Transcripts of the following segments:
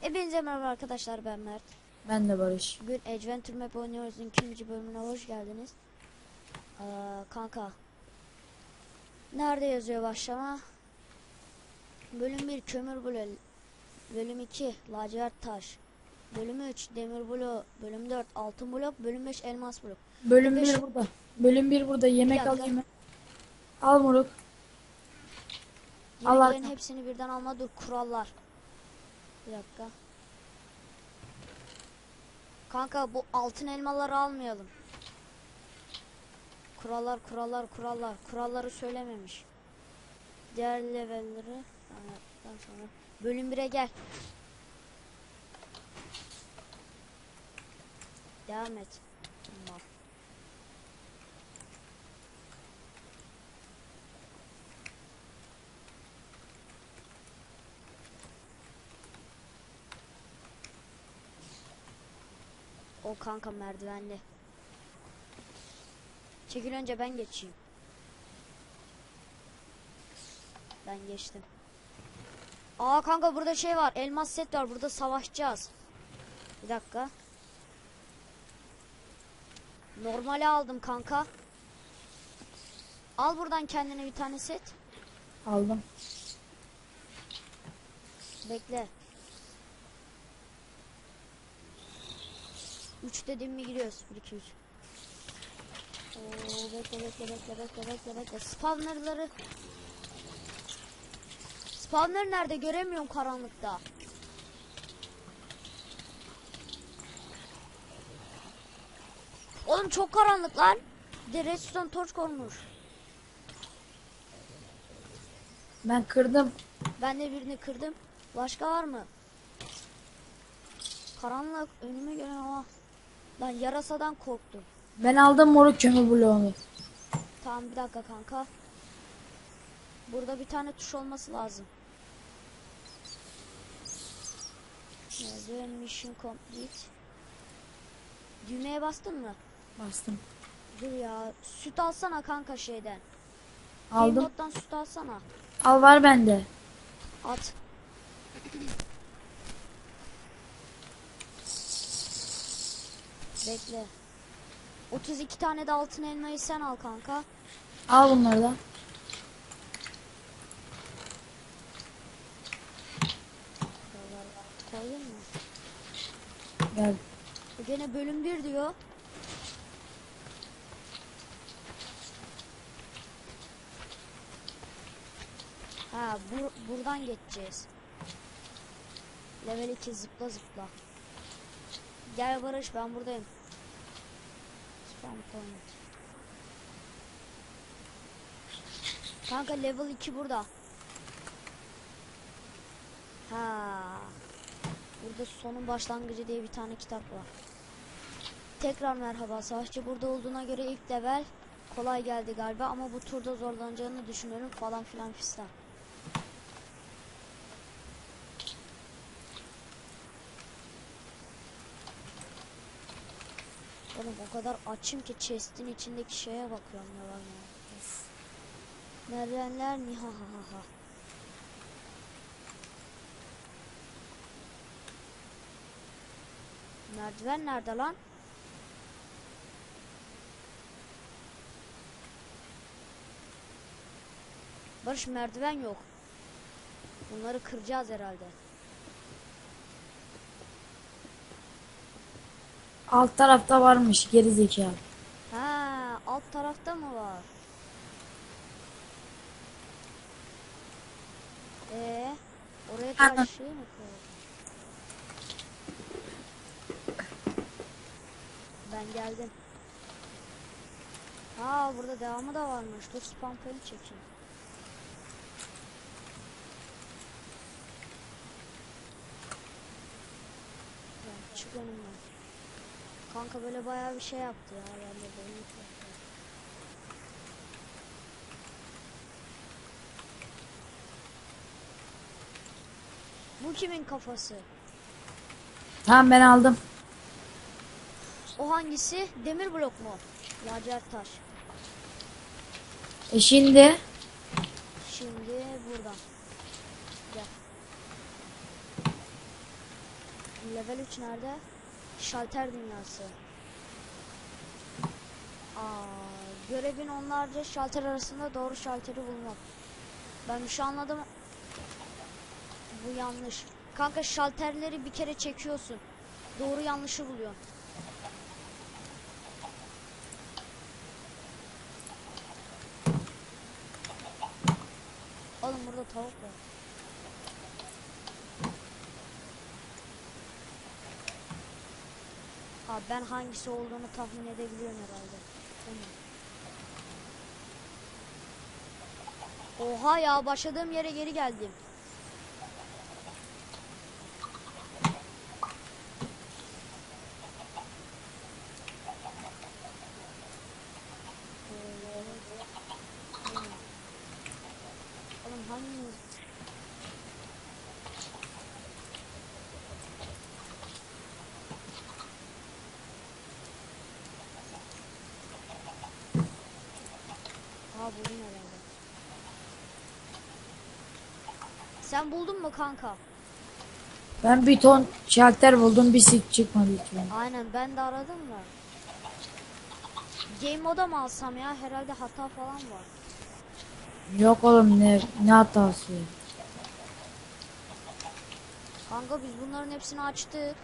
Hepinize merhaba arkadaşlar ben Mert. Ben de Barış. Bugün Adventure Map oynuyoruz'un ikinci bölümüne hoş geldiniz. Aa, kanka. Nerede yazıyor başlama? Bölüm 1 kömür blok. Bölüm 2 lacivert taş. Bölüm 3 demir blok. Bölüm 4 altın blok. Bölüm 5 elmas blok. Bölüm Beş- 1 burada. Bölüm 1 burada. Yemek al yemek. Al moruk. Yemeklerin hepsini birden alma dur kurallar. Bir dakika. Kanka bu altın elmaları almayalım. Kurallar kurallar kurallar. Kuralları söylememiş. Diğer levelleri sonra. Bölüm 1'e gel. Devam et. Tamam. O kanka merdivenli. Çekil önce ben geçeyim. Ben geçtim. Aa kanka burada şey var. Elmas set var. Burada savaşacağız. Bir dakika. Normali aldım kanka. Al buradan kendine bir tane set. Aldım. Bekle. 3 dedim mi giriyoruz? 1 2 3. Oo bekle bekle bekle bekle bekle bekle. Spawnerları Spawner nerede göremiyorum karanlıkta. Oğlum çok karanlık lan. Bir de redstone torch konmuş. Ben kırdım. Ben de birini kırdım. Başka var mı? Karanlık önüme gelen ama ben yarasadan korktum. Ben aldım moruk kömür bloğunu. Tamam bir dakika kanka. Burada bir tane tuş olması lazım. Nerede? Mission complete. Düğmeye bastın mı? Bastım. Dur ya. Süt alsana kanka şeyden. Aldım. Gamebot'tan süt alsana. Al var bende. At. Bekle. 32 tane de altın elmayı sen al kanka. Al bunları da. Gel. Bu Gene bölüm 1 diyor. Ha bur buradan geçeceğiz. Level 2 zıpla zıpla. Gel Barış ben buradayım. Spam. Kanka level 2 burada. Ha. Burada sonun başlangıcı diye bir tane kitap var. Tekrar merhaba. Savaşçı burada olduğuna göre ilk level kolay geldi galiba ama bu turda zorlanacağını düşünüyorum falan filan fistan. Oğlum o kadar açım ki chest'in içindeki şeye bakıyorum ya ben ya. Of. Merdivenler nihahaha. Merdiven nerede lan? Barış merdiven yok. Bunları kıracağız herhalde. Alt tarafta varmış geri zekalı. Ha, alt tarafta mı var? Ee, oraya Anam. kadar şey mi koydun? Ben geldim. Aa burada devamı da varmış. Dur spam point çekeyim. Kanka böyle bayağı bir şey yaptı ya. Ben de böyle yaptım. Bu kimin kafası? Tamam ben aldım. O hangisi? Demir blok mu? Lacivert taş. E şimdi Şimdi buradan. Gel. Level 3 nerede? Şalter dünyası. Aa, görevin onlarca şalter arasında doğru şalteri bulmak. Ben bir şey anladım. Bu yanlış. Kanka şalterleri bir kere çekiyorsun. Doğru yanlışı buluyorsun. Oğlum burada tavuk var. Abi ben hangisi olduğunu tahmin edebiliyorum herhalde. Tamam. Oha ya başladığım yere geri geldim. Oğlum hanginiz? Aa buldum herhalde. Sen buldun mu kanka? ben bir ton şalter buldum bir sik çıkmadı hiç. Aynen ben de aradım da. Game moda mı alsam ya? Herhalde hata falan var. Yok oğlum ne ne hatası. Kanka biz bunların hepsini açtık.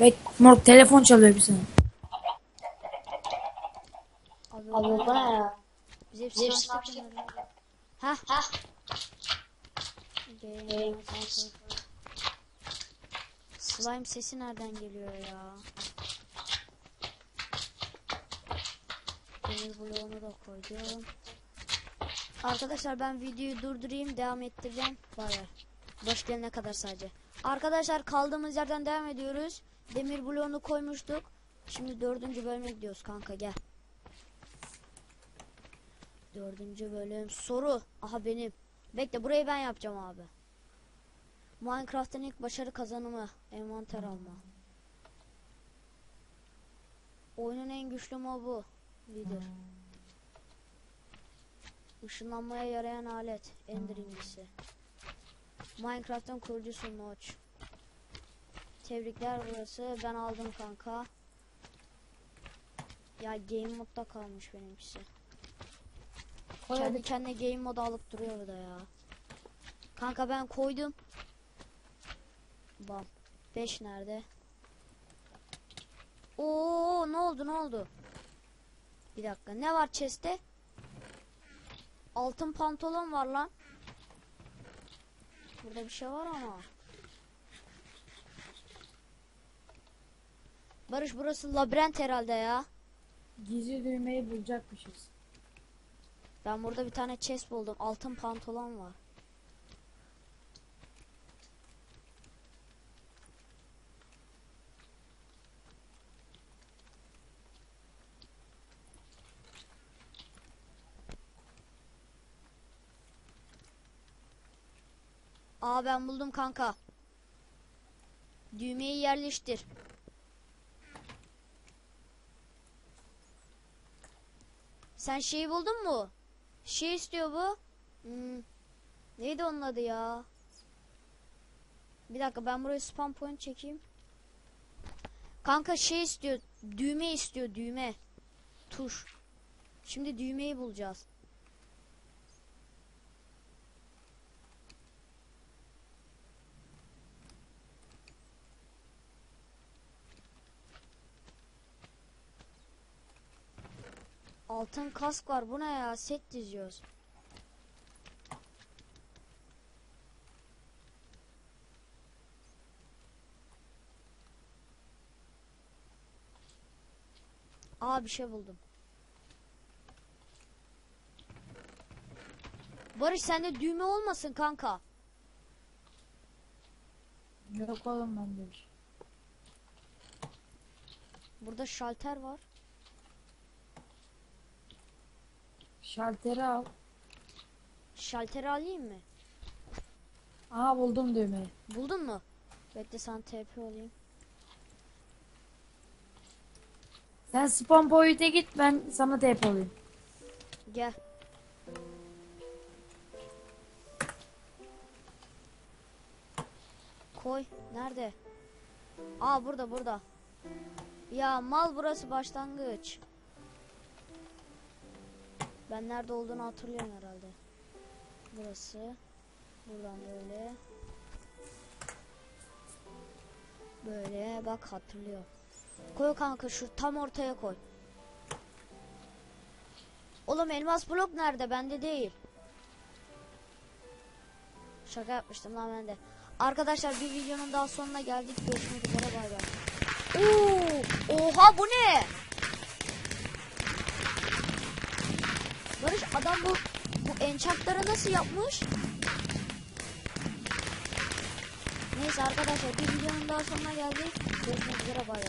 Bek moruk telefon çalıyor bir sene. Abi, Abi bu ne ya? Biz hepsini Biz hepsini açtık bunları. Heh. Heh. Game. Slime sesi nereden geliyor ya? Demir bloğunu da koydum. Arkadaşlar ben videoyu durdurayım devam ettireceğim. Bay. Boş gelene kadar sadece. Arkadaşlar kaldığımız yerden devam ediyoruz. Demir bloğunu koymuştuk. Şimdi dördüncü bölüme gidiyoruz kanka gel. Dördüncü bölüm soru. Aha benim. Bekle burayı ben yapacağım abi. Minecraft'ın ilk başarı kazanımı. Envanter alma. Oyunun en güçlü mobu. Lider. Işınlanmaya yarayan alet. Ender incisi. Minecraft'ın kurucusu Notch. Tebrikler burası. Ben aldım kanka. Ya game modda kalmış benimkisi. Kendi kendine game modu alıp duruyor burada ya. Kanka ben koydum. Bam. 5 nerede? Oo ne oldu ne oldu? Bir dakika ne var chest'te? Altın pantolon var lan. Burada bir şey var ama. Barış burası labirent herhalde ya. Gizli düğmeyi bulacakmışız. Ben burada bir tane chest buldum. Altın pantolon var. Aa ben buldum kanka. Düğmeyi yerleştir. Sen şeyi buldun mu? Şey istiyor bu. Hmm. Neydi onun adı ya? Bir dakika ben buraya spam point çekeyim. Kanka şey istiyor. Düğme istiyor düğme. Tuş. Şimdi düğmeyi bulacağız. Altın kask var. Bu ne ya? Set diziyoruz. Aa bir şey buldum. Barış sende düğme olmasın kanka. Yok oğlum bende şey. Burada şalter var. Şalteri al. Şalteri alayım mı? Aha buldum düğmeyi. Buldun mu? Bekle sen TP olayım. Sen spawn point'e git ben sana TP olayım. Gel. Koy. Nerede? Aa burada burada. Ya mal burası başlangıç. Ben nerede olduğunu hatırlıyorum herhalde. Burası. Buradan böyle. Böyle bak hatırlıyor. Koy kanka şu tam ortaya koy. Oğlum elmas blok nerede? Bende değil. Şaka yapmıştım lan ben de. Arkadaşlar bir videonun daha sonuna geldik. Görüşmek üzere bay bay. Oo, oha bu ne? Barış adam bu bu enchantları nasıl yapmış? Neyse arkadaşlar bir videonun daha sonuna geldik. Görüşmek üzere bay.